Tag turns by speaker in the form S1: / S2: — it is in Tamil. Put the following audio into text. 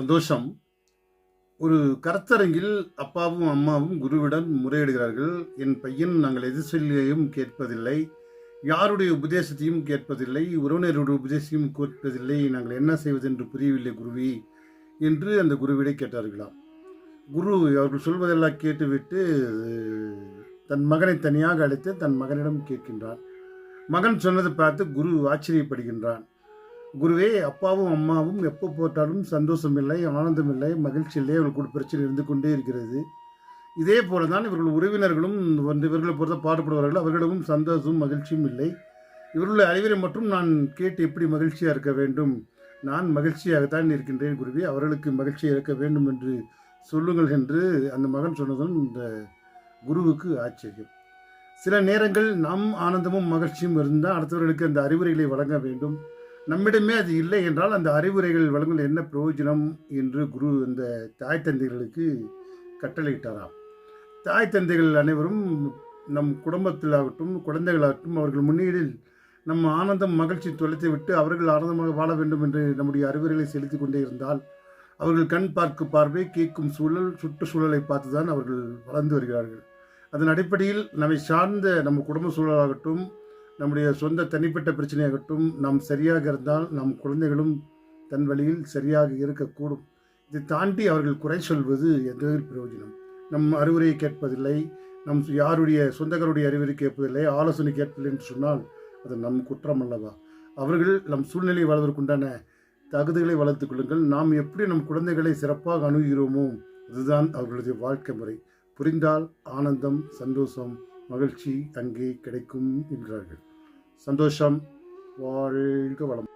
S1: சந்தோஷம். ஒரு கருத்தரங்கில் அப்பாவும் அம்மாவும் குருவிடம் முறையிடுகிறார்கள். என் பையன் நாங்கள் எது சொல்லியையும் கேட்பதில்லை. யாருடைய உபதேசத்தையும் கேட்பதில்லை. உறவினருடைய உபதேசத்தையும் கேட்பதில்லை. நாங்கள் என்ன செய்வது என்று புரியவில்லை குருவி என்று அந்த குருவிடை கேட்டார்களாம் குரு அவர்கள் சொல்வதெல்லாம் கேட்டுவிட்டு தன் மகனை தனியாக அழைத்து தன் மகனிடம் கேட்கின்றான் மகன் சொன்னதை பார்த்து குரு ஆச்சரியப்படுகின்றான் குருவே அப்பாவும் அம்மாவும் எப்போ போட்டாலும் சந்தோஷம் இல்லை ஆனந்தம் இல்லை மகிழ்ச்சி இல்லை அவர்களுக்கு ஒரு பிரச்சனை இருந்து கொண்டே இருக்கிறது. இதே போல தான் இவர்கள் உறவினர்களும் வந்து இவர்களை பொறுத்த பாடுபடுவார்கள். அவர்களிடமும் சந்தோஷமும் மகிழ்ச்சியும் இல்லை. இவர்களுடைய அறிவுரை மட்டும் நான் கேட்டு எப்படி மகிழ்ச்சியாக இருக்க வேண்டும்? நான் மகிழ்ச்சியாகத்தான் இருக்கின்றேன் குருவே. அவர்களுக்கு மகிழ்ச்சியாக இருக்க வேண்டும் என்று சொல்லுங்கள் என்று அந்த மகன் சொன்னதும் இந்த குருவுக்கு ஆச்சரியம். சில நேரங்கள் நம் ஆனந்தமும் மகிழ்ச்சியும் இருந்தால் அடுத்தவர்களுக்கு அந்த அறிவுரைகளை வழங்க வேண்டும். நம்மிடமே அது இல்லை என்றால் அந்த அறிவுரைகள் வழங்கல் என்ன பிரயோஜனம் என்று குரு இந்த தாய் தந்தைகளுக்கு கட்டளையிட்டாராம். தாய் தந்தைகள் அனைவரும் நம் குடும்பத்தில் ஆகட்டும் குழந்தைகளாகட்டும் அவர்கள் முன்னீடில் நம்ம ஆனந்தம் மகிழ்ச்சி தொலைத்து விட்டு அவர்கள் ஆனந்தமாக வாழ வேண்டும் என்று நம்முடைய அறிவுரைகளை செலுத்தி கொண்டே இருந்தால் அவர்கள் கண் பார்க்கு பார்வை கேட்கும் சூழல் சுற்றுச்சூழலை பார்த்து தான் அவர்கள் வளர்ந்து வருகிறார்கள். அதன் அடிப்படையில் நம்மை சார்ந்த நம்ம குடும்ப சூழலாகட்டும் நம்முடைய சொந்த தனிப்பட்ட பிரச்சனையாகட்டும் நாம் சரியாக இருந்தால் நம் குழந்தைகளும் தன் வழியில் சரியாக இருக்கக்கூடும். இதை தாண்டி அவர்கள் குறை சொல்வது எந்த பிரயோஜனம்? நம் அறிவுரையை கேட்பதில்லை நம் யாருடைய சொந்தக்காருடைய அறிவுரை கேட்பதில்லை ஆலோசனை கேட்பதில்லை என்று சொன்னால் அது நம் குற்றம் அல்லவா? அவர்கள் நம் சூழ்நிலை வளர்வதற்குண்டான தகுதிகளை வளர்த்துக் கொள்ளுங்கள். நாம் எப்படி நம் குழந்தைகளை சிறப்பாக அணுகிறோமோ அதுதான் அவர்களது வாழ்க்கை முறை. புரிந்தால் ஆனந்தம் சந்தோஷம் மகிழ்ச்சி அங்கே கிடைக்கும் என்றார்கள். சந்தோஷம் வாழ்க வளம்